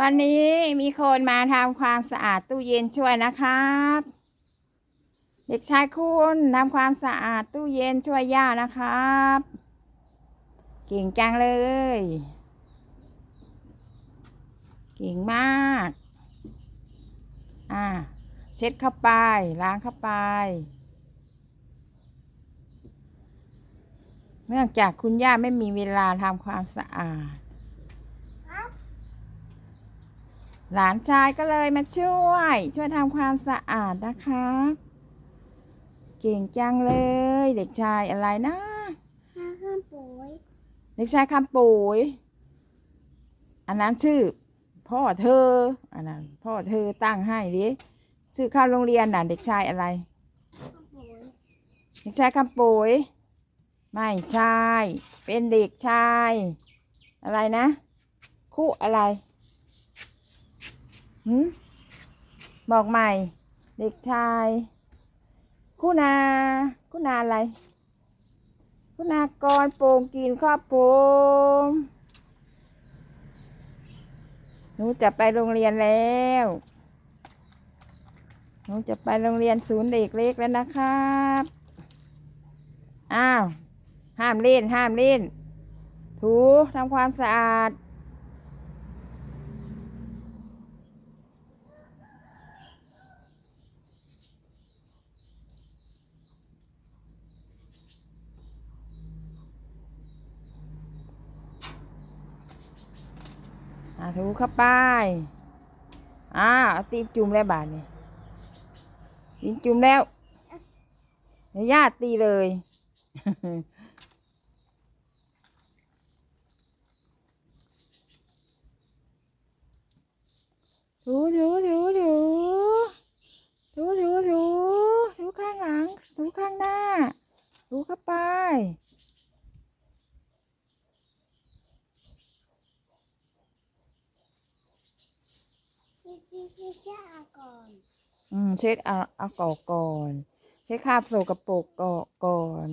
วันนี้มีคนมาทำความสะอาดตู้เย็นช่วยนะครับ เด็กชายคุณทำความสะอาดตู้เย็นช่วยย่านะครับ เก่งจังเลย เก่งมาก อ่า เช็ดเข้าไป ล้างเข้าไป เนื่องจากคุณย่าไม่มีเวลาทำความสะอาด หลานชายก็เลยมาช่วย ช่วยทำความสะอาดนะคะ เก่งจังเลย เด็กชายอะไรนะน้าข้ามปุ๋ยเด็กชายคำปุ๋ย อันนั้นชื่อ พ่อเธอ อันนั้นพ่อเธอตั้งให้ดิชื่อเข้าโรงเรียนน่ะเด็กชายอะไรข้ามปุ๋ยเด็กชายคำปุ๋ย ไม่ใช่ เป็นเด็กชาย อะไรนะ คู่อะไร หืบอกใหม่ เด็กชายคู่นาคู่นาอะไร คุณากรโปงกินข้าวโปงหนูจะไปโรงเรียนแล้วหนูจะไปโรงเรียนศูนย์เด็กเล็กแล้วนะครับ อ้าว ห้ามเล่น ห้ามเล่น ถูทำความสะอาด อ่าถูเข้าไปอ่าเอาตีจุ่มแล้วบาทนี่ตีจุ่มแล้วเดี๋ยวญาติตีเลยถูถูถูถูถูถูถูถูข้างหลังถูข้างหน้าถูเข้าไป เช็ดอาก่อน อืม เช็ดเอาเอากอกก่อน เช็ดคราบโสกปรกกอก่อน